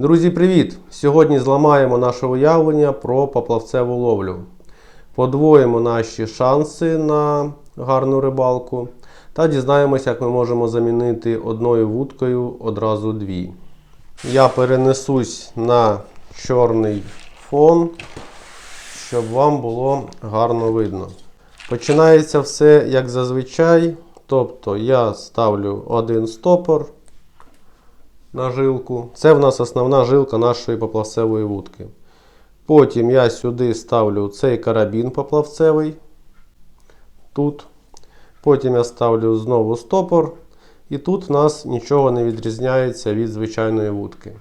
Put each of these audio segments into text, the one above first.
Друзі, привіт! Сьогодні зламаємо наше уявлення про поплавцеву ловлю. Подвоїмо наші шанси на гарну рибалку та дізнаємося, як ми можемо замінити одною вудкою одразу дві. Я перенесусь на чорний фон, щоб вам було гарно видно. Починається все як зазвичай. Тобто я ставлю один стопор на жилку. Це в нас основна жилка нашої поплавцевої вудки. Потім я сюди ставлю цей карабін поплавцевий. Тут. Потім я ставлю знову стопор. І тут в нас нічого не відрізняється від звичайної вудки.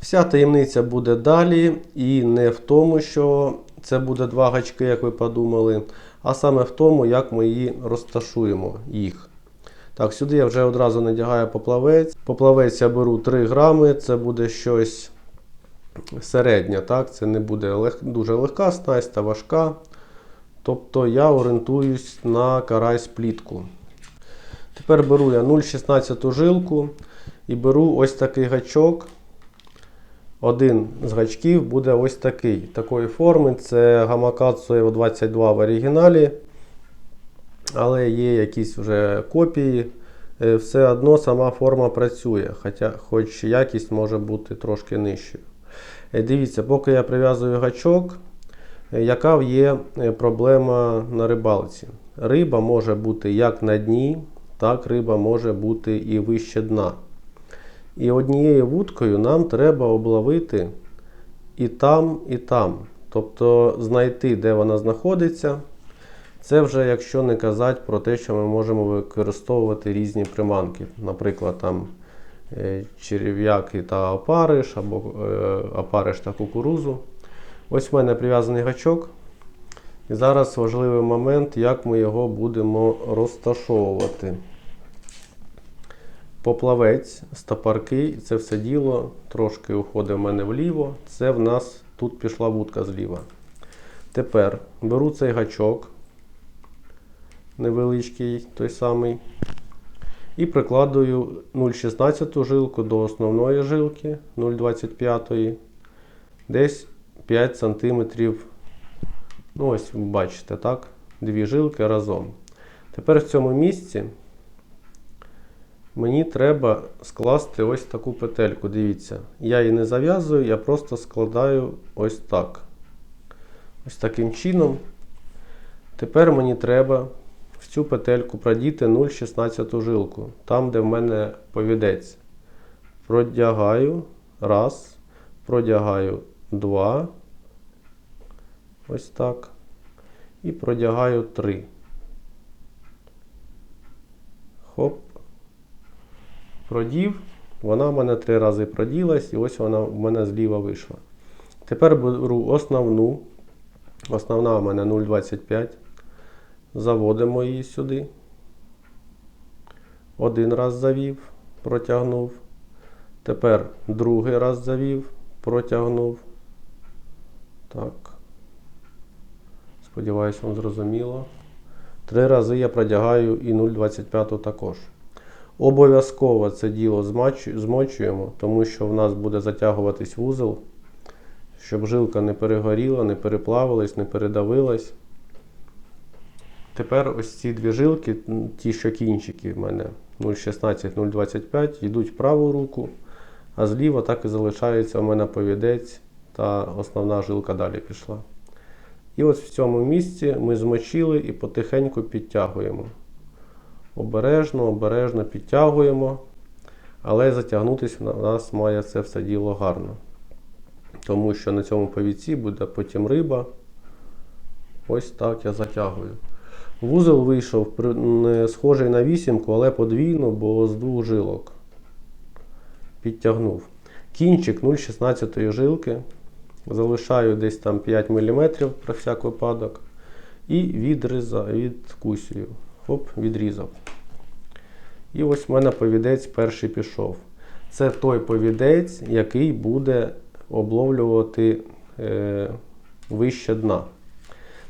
Вся таємниця буде далі, і не в тому, що це буде два гачки, як ви подумали, а саме в тому, як ми її розташуємо їх. Так, сюди я вже одразу надягаю поплавець. Поплавець я беру 3 грами, це буде щось середнє. так? Це не буде лег... дуже легка снасть та важка. Тобто я орієнтуюсь на карась плітку. Тепер беру я 0,16 жилку і беру ось такий гачок. Один з гачків буде ось такий. Такої форми. Це Gamakatsu Evo 22 в оригіналі. Але є якісь вже копії. Е, Все одно сама форма працює, хоча, хоч якість може бути трошки нижчою. Е, Дивіться, поки я прив'язую гачок, е, яка є проблема на рибалці. Риба може бути як на дні, так риба може бути і вище дна. І однією вудкою нам треба обловити і там, і там. Тобто знайти, де вона знаходиться. Це вже якщо не казати про те, що ми можемо використовувати різні приманки. Наприклад, там е, черв'яки та опариш, або е, опариш та кукурузу. Ось в мене прив'язаний гачок. І зараз важливий момент, як ми його будемо розташовувати. Поплавець, стопарки, це все діло трошки уходить в мене вліво. Це в нас тут пішла вудка зліва. Тепер беру цей гачок, невеличкий той самий, і прикладую 0,16 жилку до основної жилки 0,25, десь 5 см. Ну, ось бачите, так? Дві жилки разом. Тепер в цьому місці мені треба скласти ось таку петельку. Дивіться, я її не зав'язую, я просто складаю ось так. Ось таким чином. Тепер мені треба в цю петельку продіти 0,16 жилку, там, де в мене повідець. Продягаю раз, продягаю два. Ось так. І продягаю три. Хоп. Продів. Вона в мене три рази проділась, і ось вона в мене зліва вийшла. Тепер беру основну. Основна у мене 0,25. Заводимо її сюди. Один раз завів, протягнув. Тепер другий раз завів, протягнув. Так. Сподіваюсь, вам зрозуміло. Три рази я продягаю і 0,25 також. Обов'язково це діло змочуємо, тому що в нас буде затягуватись вузол, щоб жилка не перегоріла, не переплавилась, не передавилась. Тепер ось ці дві жилки, ті, що кінчики в мене 0,16, 0,25, йдуть праву руку, а зліва так і залишається у мене повідець та основна жилка далі пішла. І ось в цьому місці ми змочили і потихеньку підтягуємо. Обережно, обережно підтягуємо, але затягнутися в нас має це все діло гарно. Тому що на цьому повідці буде потім риба. Ось так я затягую. Вузол вийшов схожий на вісімку, але подвійно, бо з двох жилок. Підтягнув. Кінчик 0,16 жилки. Залишаю десь там 5 мм про всяк випадок. І відріза, відкусюю. Хоп, відрізав. І ось в мене повідець перший пішов. Це той повідець, який буде обловлювати е, вище дна.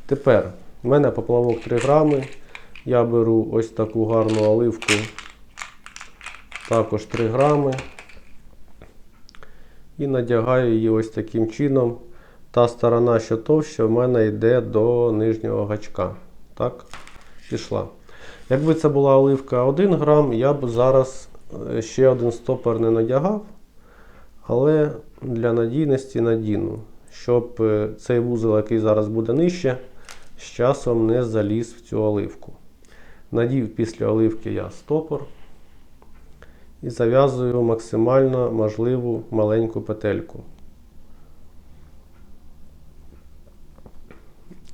Тепер в мене поплавок 3 грами. Я беру ось таку гарну оливку, також 3 грами. і надягаю її ось таким чином. Та сторона, що товща, в мене йде до нижнього гачка. Так, пішла. Якби це була оливка 1 грам, я б зараз е, ще один стопор не надягав, але для надійності надіну, щоб е, цей вузол, який зараз буде нижче, з часом не заліз в цю оливку. Надів після оливки я стопор і зав'язую максимально можливу маленьку петельку.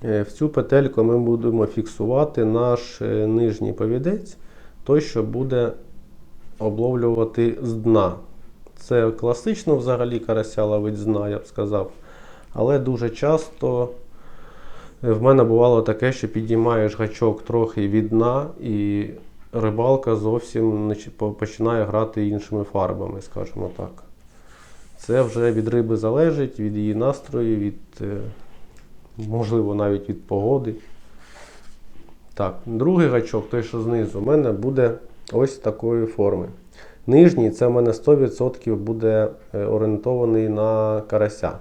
Е, В цю петельку ми будемо фіксувати наш е, нижній повідець, той, що буде обловлювати з дна. Це класично взагалі карася ловить з дна, я б сказав. Але дуже часто в мене бувало таке, що підіймаєш гачок трохи від дна, і рибалка зовсім починає грати іншими фарбами, скажімо так. Це вже від риби залежить, від її настрою, від, е, можливо, навіть від погоди. Так, другий гачок, той, що знизу, у мене буде ось такої форми. Нижній це в мене 100% буде е, орієнтований на карася.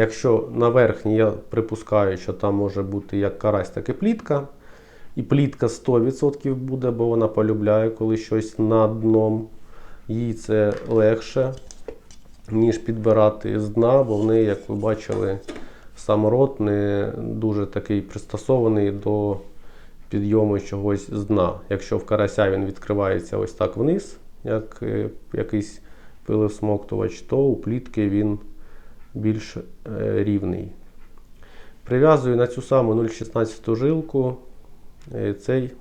Якщо на верхній я припускаю, що там може бути як карась, так і плітка. І плітка 100% буде, бо вона полюбляє, коли щось над дном. Їй це легше, ніж підбирати з дна, бо в неї, як ви бачили, самород не дуже такий пристосований до підйому чогось з дна. Якщо в карася він відкривається ось так вниз, як е, якийсь пилосмоктувач, то у плітки він більш е, рівний. Прив'язую на цю саму 0,16 жилку е, цей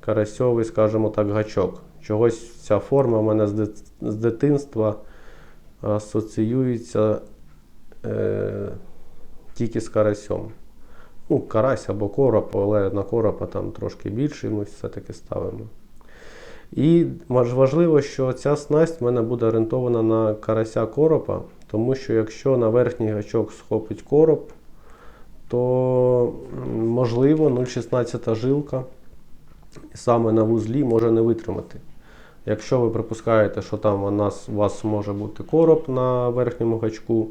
карасьовий, скажімо так, гачок. Чогось ця форма в мене з, дитинства асоціюється е, тільки з карасьом. Ну, карась або короб, але на коропа там трошки більше ми все-таки ставимо. І важливо, що ця снасть в мене буде орієнтована на карася коропа, тому що якщо на верхній гачок схопить короб, то можливо 0,16 жилка саме на вузлі може не витримати. Якщо ви припускаєте, що там у нас у вас може бути короб на верхньому гачку,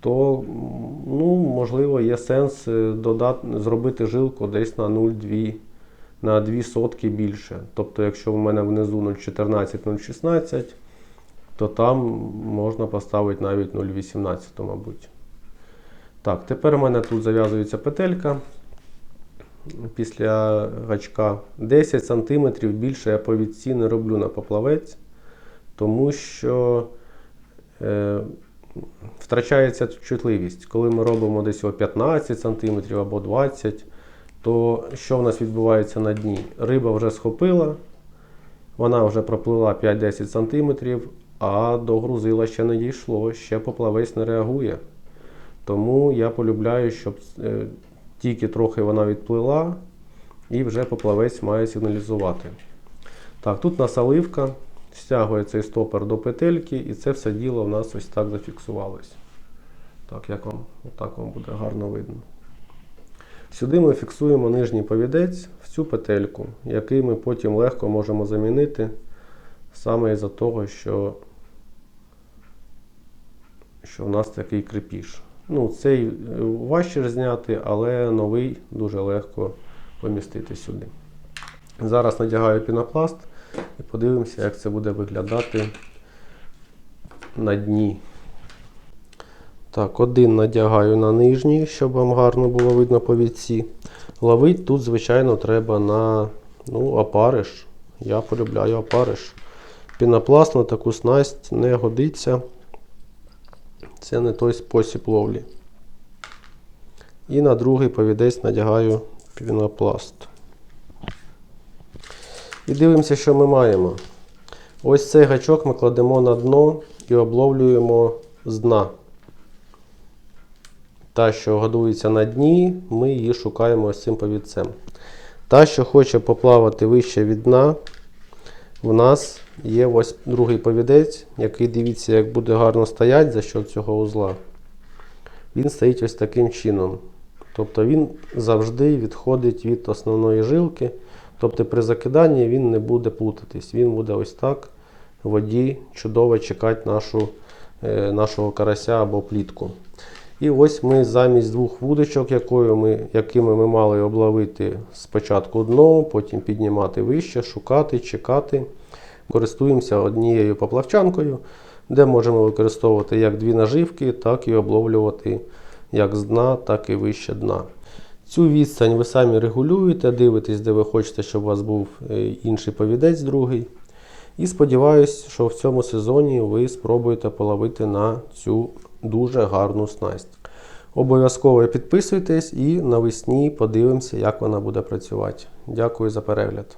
то ну, можливо є сенс е, додати, зробити жилку десь на 0,2 на 2 сотки більше. Тобто, якщо в мене внизу 0,14-0,16, то там можна поставити навіть 0,18, мабуть. Так, тепер у мене тут зав'язується петелька. Після гачка 10 см більше я по відці не роблю на поплавець, тому що е, втрачається чутливість. Коли ми робимо десь 15 см або 20 то що в нас відбувається на дні? Риба вже схопила, вона вже проплила 5-10 см, а до грузила ще не дійшло, ще поплавець не реагує. Тому я полюбляю, щоб е, тільки трохи вона відплила, і вже поплавець має сигналізувати. Так, тут у нас оливка, стягує цей стопор до петельки, і це все діло у нас ось так зафіксувалось. Так, як вам, отак вам буде гарно видно. Сюди ми фіксуємо нижній повідець в цю петельку, який ми потім легко можемо замінити саме із-за того, що, що в нас такий крепіж. Ну, цей е, важче зняти, але новий дуже легко помістити сюди. Зараз надягаю пінопласт і подивимося, як це буде виглядати на дні. Так, один надягаю на нижній, щоб вам гарно було видно по вітці. Ловить тут, звичайно, треба на ну, опариш. Я полюбляю опариш. Пінопласт на таку снасть не годиться. Це не той спосіб ловлі. І на другий повідець надягаю пінопласт. І дивимося, що ми маємо. Ось цей гачок ми кладемо на дно і обловлюємо з дна. Та, що годується на дні, ми її шукаємо ось цим повідцем. Та, що хоче поплавати вище від дна, в нас є ось другий повідець, який дивіться, як буде гарно стояти за счет цього узла. Він стоїть ось таким чином. Тобто він завжди відходить від основної жилки. Тобто при закиданні він не буде плутатись. Він буде ось так в воді чудово чекати нашу е, нашого карася або плітку. І ось ми замість двох вудочок, якою ми, якими ми мали обловити спочатку дно, потім піднімати вище, шукати, чекати. Користуємося однією поплавчанкою, де можемо використовувати як дві наживки, так і обловлювати як з дна, так і вище дна. Цю відстань ви самі регулюєте, дивитесь, де ви хочете, щоб у вас був е, інший повідець другий. І сподіваюся, що в цьому сезоні ви спробуєте половити на цю дуже гарну снасть. Обов'язково підписуйтесь і навесні подивимося, як вона буде працювати. Дякую за перегляд.